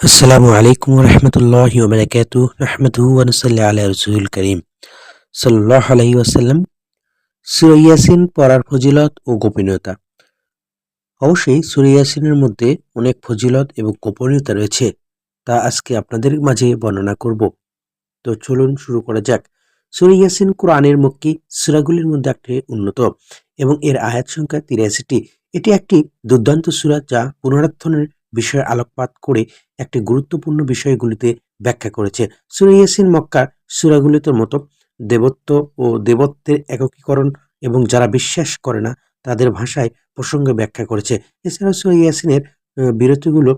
আসসালামু আলাইকুম রহমতুল্লাহ ওবরাকাত রহমতু ওয়ানুসাল্লি আলা রসুল করিম। সাল্লাহ আলহি ওয়াসাল্লাম সুরাইয়াসিন পড়ার ফজিলত ও গোপনীয়তা। অবশ্যই সুরাইয়াসিনের মধ্যে অনেক ফজিলত এবং গোপনীয়তা রয়েছে, তা আজকে আপনাদের মাঝে বর্ণনা করব। তো চলুন শুরু করা যাক। সুরাইয়াসিন কোরআনের মক্কি সুরাগুলির মধ্যে একটি উন্নত এবং এর আয়াত সংখ্যা তিরাশিটি। এটি একটি দুর্দান্ত সুরা যা পুনরুত্থানের বিষয়ে আলোকপাত করে একটি গুরুত্বপূর্ণ বিষয়গুলিতে ব্যাখ্যা করেছে। সুরাইয়াসিন মক্কার সুরাগুলিতে মতো দেবত্ব ও দেবত্বের একীকরণ এবং যারা বিশ্বাস করে না, তাদের ভাষায় প্রসঙ্গে ব্যাখ্যা করেছে। এছাড়া সুরাইয়াসিনের বিরতিগুলো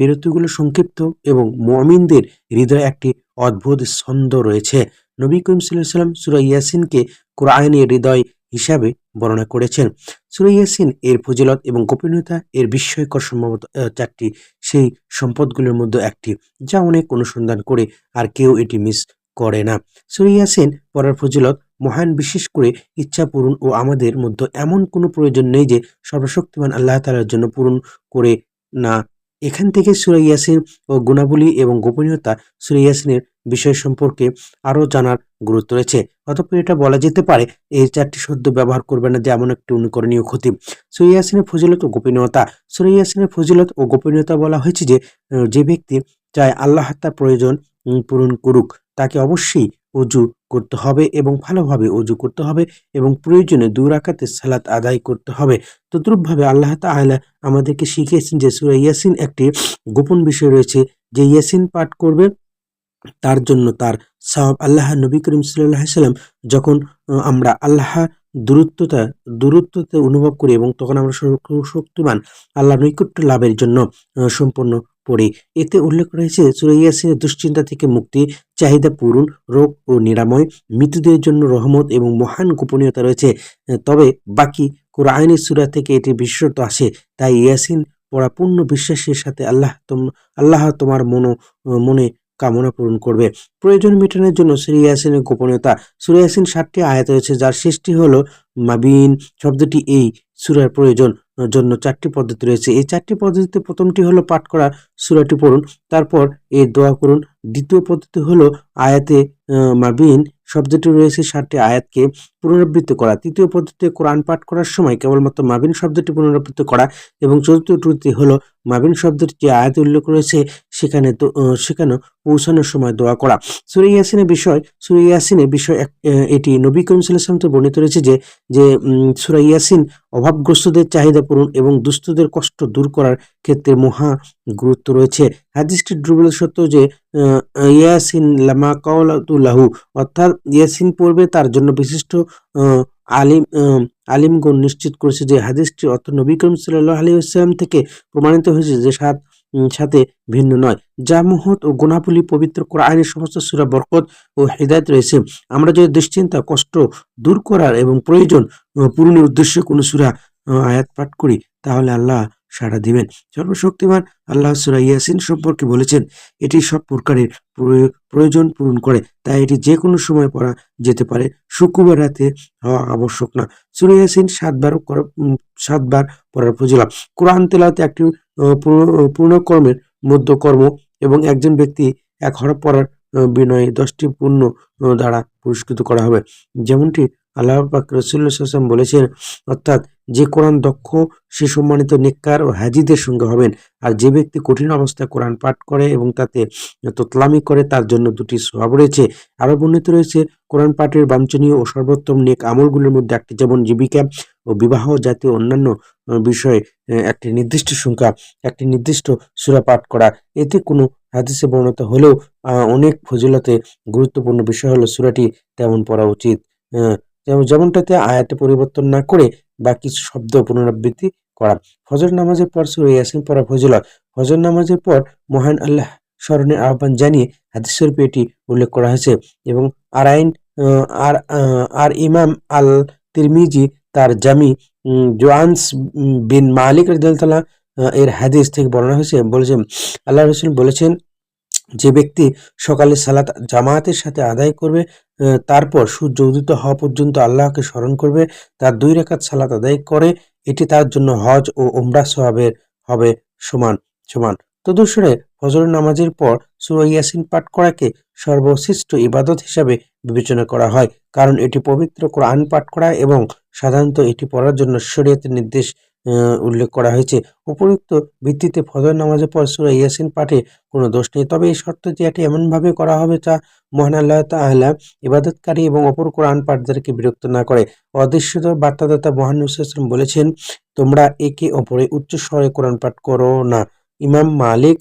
বিরতিগুলো সংক্ষিপ্ত এবং মমিনদের হৃদয়ে একটি অদ্ভুত ছন্দ রয়েছে। নবী করিম সাল্লাম সুরা ইয়াসিনকে কোরআনের হৃদয় হিসাবে বর্ণনা করেছেন। সুরাইয়াসিন এর ফজিলত এবং গোপনীয়তা এর বিস্ময়কর সম্ভবত চারটি। সেই সম্পদগুলোর মধ্যে একটি, যা অনেক অনুসন্ধান করে আর কেউ এটি মিস করে না। সুরাইয়াসিন পড়ার ফজিলত, মহান বিশেষ করে ইচ্ছা পূরণ ও আমাদের মধ্যে এমন কোনো প্রয়োজন নেই যে সর্বশক্তিমান আল্লাহ তালার জন্য পূরণ করে না। এখান থেকে সুরাইয়াসিন ও গুণাবলী এবং গোপনীয়তা সুরাইয়াসিনের বিষয় সম্পর্কে আরও জানার গুরুত্ব রয়েছে। অতঃপর এটা বলা যেতে পারে, এই চারটি শব্দ ব্যবহার করবে না যে এমন একটি অনুকরণীয় ক্ষতি। সুরাইয়াসিনের ফজিলত ও গোপনীয়তা। সুরাইয়াসিনের ফজিলত ও গোপনীয়তা বলা হয়েছে যে যে ব্যক্তি চায় আল্লাহ তার প্রয়োজন পূরণ করুক, তাকে অবশ্যই অজু করতে হবে এবং ভালোভাবে অজু করতে হবে এবং প্রয়োজনে দুরাকাতে সালাত আদায় করতে হবে। তদ্রুপভাবে আল্লাহ তাআলা আমাদেরকে শিখিয়েছেন যে, সুরা ইয়াসিন একটি গোপন বিষয় রয়েছে যে ইয়াসিন পাঠ করবে তার জন্য তার সওয়াব আল্লাহ নবী করিম সাল্লাহ সাল্লাম যখন আমরা আল্লাহ দূরত্বতা, দূরত্বতে অনুভব করি এবং তখন আমরা শক্তিমান আল্লাহ নৈকট্য লাভের জন্য সম্পন্ন পড়ি। এতে উল্লেখ রয়েছে সুরাইয়াসিনের দুশ্চিন্তা থেকে মুক্তি, চাহিদা পূরণ, রোগ ও নিরাময় মৃত্যুদের জন্য রহমত এবং মহান গোপনীয়তা রয়েছে। তবে বাকি কোরআনী সুরা থেকে এটি বিশেষত আসে তাই ইয়াসিন পড়া পূর্ণ বিশ্বাসের সাথে আল্লাহ তোম, আল্লাহ তোমার মনো মনে কামনা পূরণ করবে। প্রয়োজন মেটানোর জন্য সুরিয়াসিনের গোপনীয়তা। সুরিয়াসিন সাতটি আয়াত রয়েছে, যার সৃষ্টি হলো মাবিন। শব্দটি এই সুরার প্রয়োজন জন্য চারটি পদ্ধতি রয়েছে। এই চারটি পদ্ধতিতে প্রথমটি হলো পাঠ করা, সুরাটি পড়ুন। তারপর এর দোয়া করুন। দ্বিতীয় পদ্ধতি হলো আয়াতে মাবিন শব্দটি রয়েছে সাতটি আয়াতকে পুনরাবৃত্ত করা। তৃতীয় পদ্ধতিতে কোরআন পাঠ করার সময় কেবলমাত্র মাবিন শব্দটি পুনরাবৃত্ত করা এবং চতুর্থ ত্রুটি হলো মাবিন শব্দটি যে আয়াত উল্লেখ রয়েছে সেখানে সেখানে পৌঁছানোর সময় দোয়া করা। সুরে ইয়াসিনের বিষয়, সুরে ইয়াসিনের বিষয় এটি নবী করিম বর্ণিত রয়েছে যে যে সুরা ইয়াসিন অভাবগ্রস্তদের চাহিদা পূরণ এবং দুস্থদের কষ্ট দূর করার ক্ষেত্রে মহা গুরুত্ব রয়েছে। হাদিসটি দ্রুবল সত্য যে ইয়াসিন লামা কাউলাতুল্লাহু অর্থাৎ ইয়াসিন পড়বে তার জন্য বিশিষ্ট আলিম আলিমগণ নিশ্চিত করেছে যে হাদিসটি অর্থ নবী করিম সাল্লাহ আলী আসসালাম থেকে প্রমাণিত হয়েছে যে সাত সাথে ভিন্ন নয়। যা মহৎ ও গুণাবলী পবিত্র কোরআনের সমস্ত সুরা বরকত ও হৃদায়ত রয়েছে। আমরা যদি দুশ্চিন্তা, কষ্ট দূর করার এবং প্রয়োজন পূরণের উদ্দেশ্যে কোনো সুরা আয়াত পাঠ করি, তাহলে আল্লাহ সাড়া দিবেন। সর্বশক্তিমান আল্লাহ সুরা ইয়াসিন সম্পর্কে বলেছেন, এটি সব প্রকারের প্রয়োজন পূরণ করে। তাই এটি যে কোনো সময় পড়া যেতে পারে। শুক্রবার রাতে হওয়া আবশ্যক না। সুরা ইয়াসিন সাতবার সাতবার পড়ার ফজিলা কোরআন তেলাতে একটি পূর্ণকর্মের মধ্যকর্ম এবং একজন ব্যক্তি এক হরফ পড়ার বিনয়ে দশটি পূর্ণ দ্বারা পুরস্কৃত করা হবে। যেমনটি আল্লাহ পাক রসুল্লাহাম বলেছেন, অর্থাৎ যে কোরআন দক্ষ, সে সম্মানিত নিকার ও হাজিদের সঙ্গে হবেন। আর যে ব্যক্তি কঠিন অবস্থায় কোরআন পাঠ করে এবং তাতে তোতলামি করে, তার জন্য দুটি স্বভাব রয়েছে। আরও বর্ণিত রয়েছে, কোরআন পাঠের বাঞ্ছনীয় ও সর্বোত্তম নেক আমলগুলোর মধ্যে একটি যেমন জীবিকা ও বিবাহ জাতীয় অন্যান্য বিষয়ে একটি নির্দিষ্ট সংখ্যা, একটি নির্দিষ্ট সুরা পাঠ করা। এতে কোনো হাদিসে বর্ণিত হলেও অনেক ফজিলতে গুরুত্বপূর্ণ বিষয় হলো সুরাটি তেমন পড়া উচিত। যেমনটাতে আয়াতে পরিবর্তন না করে বা কিছু শব্দ পুনরাবৃত্তি করা। ফজর নামাজের পর সুরে ইয়াসিন পড়া ফজিলত। ফজর নামাজের পর মহান আল্লাহ স্মরণের আহ্বান জানিয়ে হাদিস শরীফে এটি উল্লেখ করা হয়েছে এবং আর আইন আর আর ইমাম আল তিরমিজি তার জামি জোয়ান্স বিন মালিক রাদিয়াল্লাহু এর হাদিস থেকে বর্ণনা হয়েছে। বলেছেন আল্লাহ রসুল বলেছেন, যে ব্যক্তি সকালে সালাত জামায়াতের সাথে আদায় করবে তারপর সূর্য উদিত হওয়া পর্যন্ত আল্লাহকে স্মরণ করবে, তার দুই রেখাত সালাত আদায় করে, এটি তার জন্য হজ ও উমরা সহাবের হবে সমান সমান। তদুসরে ফজর নামাজের পর সুরা ইয়াসিন পাঠ করাকে সর্বশ্রেষ্ঠ ইবাদত হিসাবে বিবেচনা করা হয়, কারণ এটি পবিত্র কোরআন পাঠ করা এবং সাধারণত এটি পড়ার জন্য শরীয়তের নির্দেশ উল্লেখ করা হয়েছে। উপযুক্ত ভিত্তিতে ফজর নামাজের পর সুরা ইয়াসিন পাঠে কোনো দোষ নেই। তবে এই শর্ত যে এটি এমনভাবে করা হবে যা মহান আল্লাহ তাআলা ইবাদতকারী এবং অপর কোরআন পাঠদারকে বিরক্ত না করে অদৃশ্যত বার্তাদাতা মহান ইসলাম বলেছেন, তোমরা একে অপরে উচ্চ স্বরে কোরআন পাঠ করো না। ইমাম মালিক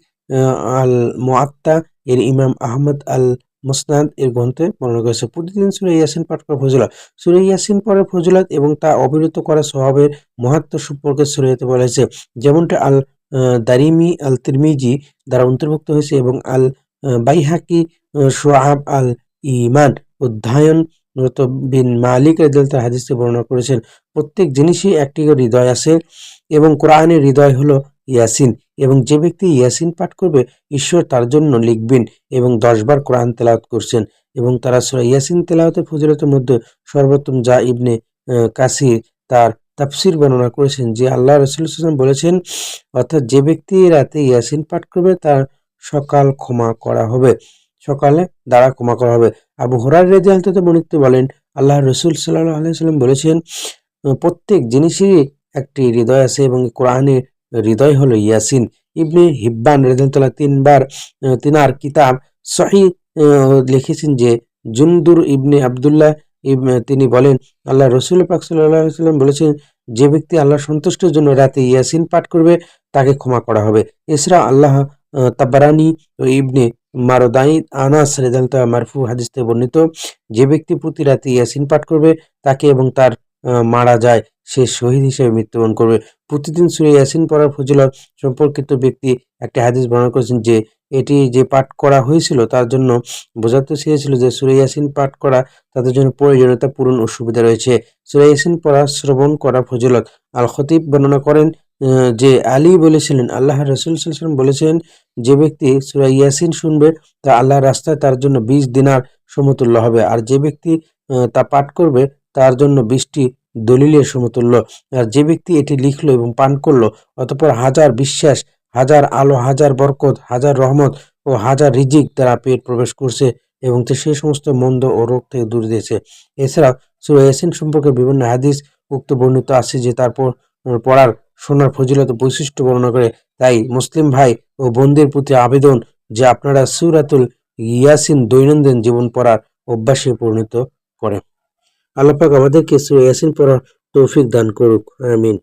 আল মুআত্তা এর ইমাম আহমদ আল মুসনাদ এর গ্রন্থে বর্ণনা করেছে, প্রতিদিন সুরে ইয়াসিন পাঠ করা ফজিলত। সুরে ইয়াসিন পড়ার ফজিলত এবং তা অবিরত করা স্বভাবের মহাত্ম সম্পর্কে সুরাইতে বলা হয়েছে। যেমনটা আল দারিমি, আল তিরমিজি দ্বারা অন্তর্ভুক্ত হয়েছে এবং আল বাইহাকি সোয়াব আল ইমান, অধ্যায়ন বিন মালিক রাদিয়াল্লাহু হাদিসে বর্ণনা করেছেন। প্রত্যেক জিনিসই একটি হৃদয় আছে এবং কোরআনের হৃদয় হলো ইয়াসিন এবং যে ব্যক্তি ইয়াসিন পাঠ করবে, ঈশ্বর তার জন্য লিখবেন এবং দশবার কোরআন তেলাওয়াত করছেন এবং তারা সূরা ইয়াসিন তেলাওয়াতের ফজিলতের মধ্যে সর্বোত্তম যা ইবনে কাসির তার তাফসির বর্ণনা করেছেন যে আল্লাহ রসুল সাল্লাম বলেছেন, অর্থাৎ যে ব্যক্তি রাতে ইয়াসিন পাঠ করবে তার সকাল ক্ষমা করা হবে, সকালে দ্বারা ক্ষমা করা হবে। আবু হরার রেজাল থেকে বর্ণিত বলেন, আল্লাহ রসুল সাল্লাহ আলাইসাল্লাম বলেছেন, প্রত্যেক জিনিসেরই একটি হৃদয় আছে এবং কোরআনের হৃদয় হলো ইয়াসিন ইবনে হিব্বান রেজাল্লাহ তিনবার তিনার কিতাব সহি লিখেছেন যে জুনদুর ইবনে আবদুল্লাহ তিনি বলেন আল্লাহ রসুল পাক সাল্লাম বলেছেন যে ব্যক্তি আল্লাহ সন্তুষ্টের জন্য রাতে ইয়াসিন পাঠ করবে তাকে ক্ষমা করা হবে। এছাড়া আল্লাহ আহ, তাবারানি ও ইবনে মারদাই আনাস রেজাল্তা মারফু হাদিস থেকে বর্ণিত যে ব্যক্তি প্রতি রাতে ইয়াসিন পাঠ করবে তাকে এবং তার মারা যায় সে শহীদ হিসেবে মৃত্যুবরণ করবে। প্রতিদিন সুরে ইয়াসিন পড়ার ফজিলত সম্পর্কিত ব্যক্তি একটি হাদিস বর্ণনা করেছেন যে, এটি যে পাঠ করা হয়েছিল তার জন্য বোঝাতে চেয়েছিল যে, সুরে ইয়াসিন পাঠ করা তাদের জন্য প্রয়োজনীয়তা পূরণ ও সুবিধা রয়েছে। সুরে ইয়াসিন পড়া শ্রবণ করা ফজিলত। আল খতিব বর্ণনা করেন যে আলী বলেছিলেন, আল্লাহ রসুল সাল্লাম বলেছেন, যে ব্যক্তি সুরা ইয়াসিন শুনবে, তা আল্লাহর রাস্তায় তার জন্য বিশ দিনার সমতুল্য হবে। আর যে ব্যক্তি তা পাঠ করবে, তার জন্য বিশটি দলিলের সমতুল্য। আর যে ব্যক্তি এটি লিখল এবং পান করল, অতঃপর হাজার বিশ্বাস, হাজার আলো, হাজার বরকত, হাজার রহমত ও হাজার রিজিক তারা পেট প্রবেশ করছে এবং তে সেই সমস্ত মন্দ ও রোগ থেকে দূর দিয়েছে এছাড়াও সুরা ইয়াসিন সম্পর্কে বিভিন্ন হাদিস উক্ত বর্ণিত আছে যে তারপর পড়ার সোনার ফজিলত বৈশিষ্ট্য বর্ণনা করে, তাই মুসলিম ভাই ও বোনদের প্রতি আবেদন যে আপনারা সুরাতুল ইয়াসিন দৈনন্দিন জীবন পড়ার অভ্যাসে পরিণত করেন। আল্লাহ পাক আমাদেরকে সুরা ইয়াসিন পড়ার তৌফিক দান করুক আমিন।